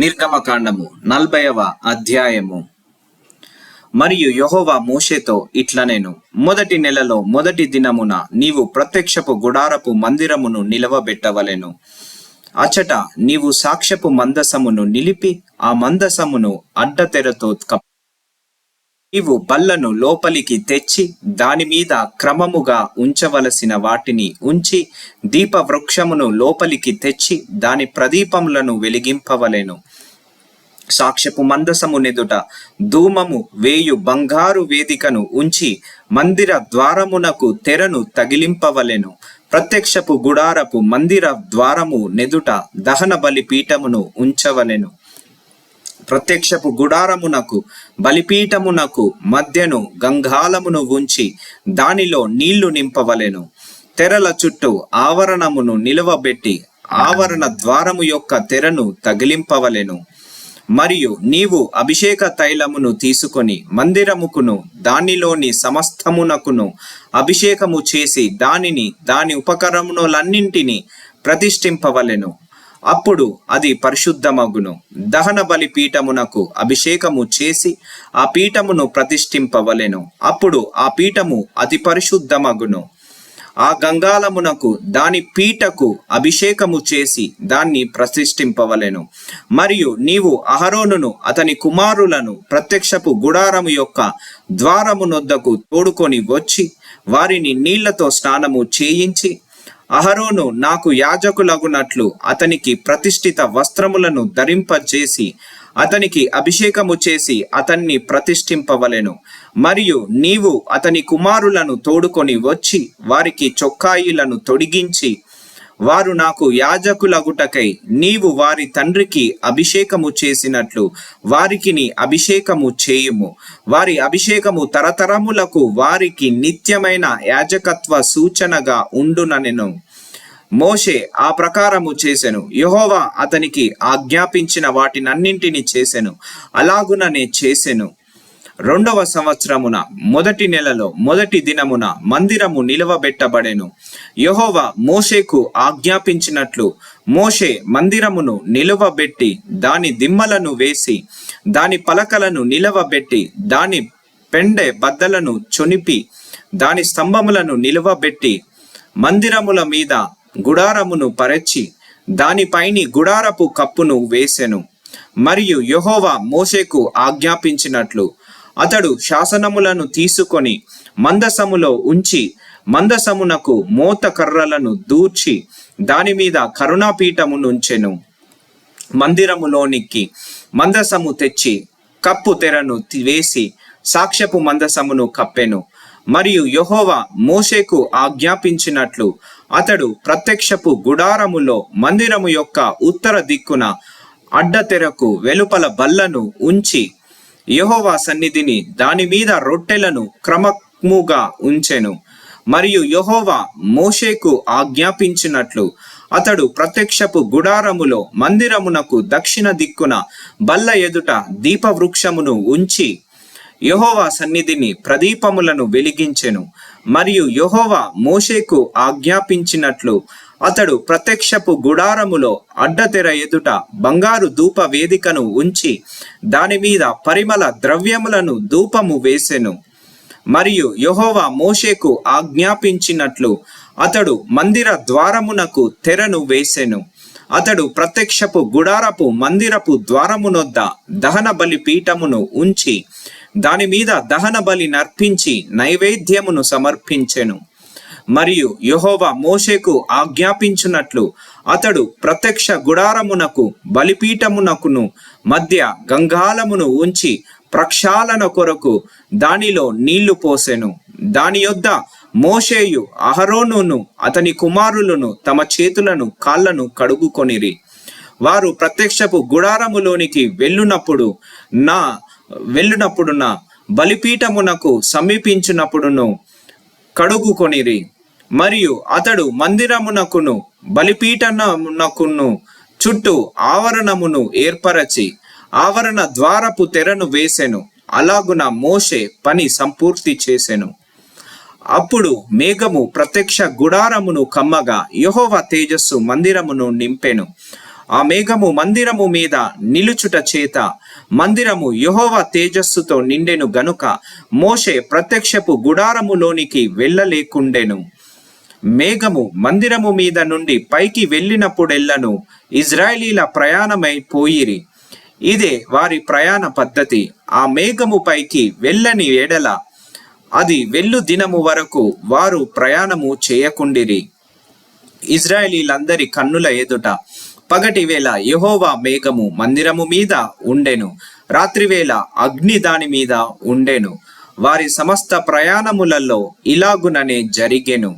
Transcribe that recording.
నిర్గమకాండము నలభైవ అధ్యాయము. మరియు యహోవా మోషేతో ఇట్లనేను మొదటి నెలలో మొదటి దినమున నీవు ప్రత్యక్షపు గుడారపు మందిరమును నిలవబెట్టవలెను. అచట నీవు సాక్ష్యపు మందసమును నిలిపి ఆ మందసమును అడ్డతెరతో కప్ప నీవు బల్లను లోపలికి తెచ్చి దాని మీద క్రమముగా ఉంచవలసిన వాటిని ఉంచి దీపవృక్షమును లోపలికి తెచ్చి దాని ప్రదీపములను వెలిగింపవలెను. సాక్ష్యపు మందసము నెదుట ధూమము వేయు బంగారు వేదికను ఉంచి మందిర ద్వారమునకు తెరను తగిలింపవలెను. ప్రత్యక్షపు గుడారపు మందిర ద్వారము నెదుట దహన బలి పీఠమును ఉంచవలెను. ప్రత్యక్షపు గుడారమునకు బలిపీఠమునకు మధ్యను గంగాలమును ఉంచి దానిలో నీళ్ళు నింపవలెను. తెరల చుట్టూ ఆవరణమును నిలువబెట్టి ఆవరణ ద్వారము యొక్క తెరను తగిలింపవలెను. మరియు నీవు అభిషేక తైలమును తీసుకొని మందిరముకును దానిలోని సమస్తమునకును అభిషేకము చేసి దానిని దాని ఉపకరములన్నింటినీ ప్రతిష్ఠింపవలెను. అప్పుడు అది పరిశుద్ధమగును. దహన బలి పీఠమునకు అభిషేకము చేసి ఆ పీఠమును ప్రతిష్ఠింపవలెను. అప్పుడు ఆ పీఠము అతి పరిశుద్ధమగును. ఆ గంగాలమునకు దాని పీటకు అభిషేకము చేసి దాన్ని ప్రతిష్ఠింపవలెను. మరియు నీవు అహరోనును అతని కుమారులను ప్రత్యక్షపు గుడారము యొక్క ద్వారమునొద్దకు తోడుకొని వచ్చి వారిని నీళ్ళతో స్నానము చేయించి అహరోను నాకు యాజకులగునట్లు అతనికి ప్రతిష్ఠిత వస్త్రములను ధరింపజేసి అతనికి అభిషేకము చేసి అతన్ని ప్రతిష్ఠింపవలెను. మరియు నీవు అతని కుమారులను తోడుకొని వచ్చి వారికి చొక్కాయిలను తొడిగించి వారు నాకు యాజకులగుటకై నీవు వారి తండ్రికి అభిషేకము చేసినట్లు వారికి నీ అభిషేకము చేయుము. వారి అభిషేకము తరతరములకు వారికి నిత్యమైన యాజకత్వ సూచనగా ఉండుననెను. మోషే ఆ ప్రకారము చేసెను. యహోవా అతనికి ఆజ్ఞాపించిన వాటినన్నింటినీ చేసెను. అలాగుననే చేసెను. రెండవ సంవత్సరమున మొదటి నెలలో మొదటి దినమున మందిరము నిలవబెట్టబడెను. యహోవ మోషేకు ఆజ్ఞాపించినట్లు మోషే మందిరమును నిలువబెట్టి దాని దిమ్మలను వేసి దాని పలకలను నిలవబెట్టి దాని పెండె బద్దలను చొనిపి దాని స్తంభములను నిలువబెట్టి మందిరముల మీద గుడారమును పరచి దానిపైని గుడారపు కప్పును వేసెను. మరియు యహోవా మోషేకు ఆజ్ఞాపించినట్లు అతడు శాసనములను తీసుకొని మందసములో ఉంచి మందసమునకు మోత కర్రలను దూర్చి దాని మీద కరుణాపీఠమునుంచెను మందిరములోనికి మందసము తెచ్చి కప్పు తెరను వేసి సాక్ష్యపు మందసమును కప్పెను. మరియు యహోవా మోషేకు ఆజ్ఞాపించినట్లు అతడు ప్రత్యక్షపు గుడారములో మందిరము యొక్క ఉత్తర దిక్కున అడ్డతెరకు వెలుపల బల్లను ఉంచి యహోవా సన్నిధిని దాని మీద రొట్టెలను క్రమముగా ఉంచెను. మరియు యహోవా మోషేకు ఆజ్ఞాపించినట్లు అతడు ప్రత్యక్షపు గుడారములో మందిరమునకు దక్షిణ దిక్కున బల్ల ఎదుట దీపవృక్షమును ఉంచి యహోవా సన్నిధిని ప్రదీపములను వెలిగించెను. మరియు యెహోవా మోషేకు ఆజ్ఞాపించినట్లు అతడు ప్రత్యక్షపు గుడారములో అడ్డతెర ఎదుట బంగారు ధూప వేదికను ఉంచి దాని మీద పరిమళ ద్రవ్యములను ధూపము వేసెను. మరియు యెహోవా మోషేకు ఆజ్ఞాపించినట్లు అతడు మందిర ద్వారమునకు తెరను వేసెను. అతడు ప్రత్యక్షపు గుడారపు మందిరపు ద్వారమునొద్ద దహన బలి పీఠమును ఉంచి దాని మీద దహన బలి నర్పించి నైవేద్యమును సమర్పించెను. మరియు యెహోవా మోషేకు ఆజ్ఞాపించినట్లు. అతడు ప్రత్యక్ష గుడారమునకు బలిపీఠమునకును మధ్య గంగాలమును ఉంచి ప్రక్షాళన కొరకు దానిలో నీళ్ళు పోసెను. దాని యొద్ద మోషేయు అహరోనును అతని కుమారులను తమ చేతులను కాళ్ళను కడుగుకొనిరి. వారు ప్రత్యక్షపు గుడారములోనికి వెళ్ళునప్పుడు నా వెళ్ళునప్పుడున బలిపీఠమునకు సమీపించినప్పుడును కడుగుకొనిరి. మరియు అతడు మందిరమునకును బలిపీఠమునకును చుట్టూ ఆవరణమును ఏర్పరచి ఆవరణ ద్వారపు తెరను వేసెను. అలాగున మోషే పని సంపూర్తి చేసెను. అప్పుడు మేఘము ప్రత్యక్ష గుడారమును కమ్మగా యహోవ తేజస్సు మందిరమును నింపెను. ఆ మేఘము మందిరము మీద నిలుచుట చేత మందిరము యహోవ తేజస్సుతో నిండెను గనుక మోషే ప్రత్యక్షపు గుడారములోనికి వెళ్ళలేకుండెను. మేఘము మందిరము మీద నుండి పైకి వెళ్ళినప్పుడెల్లను ఇజ్రాయేలీల ప్రయాణమై పోయిరి. ఇదే వారి ప్రయాణ పద్ధతి. ఆ మేఘము పైకి వెళ్ళని ఎడల అది వెళ్ళు దినము వరకు వారు ప్రయాణము చేయకుండిరి. ఇజ్రాయేలీలందరి కన్నుల ఎదుట పగటి వేళ యహోవా మేఘము మందిరము మీద ఉండెను. రాత్రివేళ అగ్ని దాని మీద ఉండెను. వారి సమస్త ప్రయాణములలో ఇలాగుననే జరిగెను.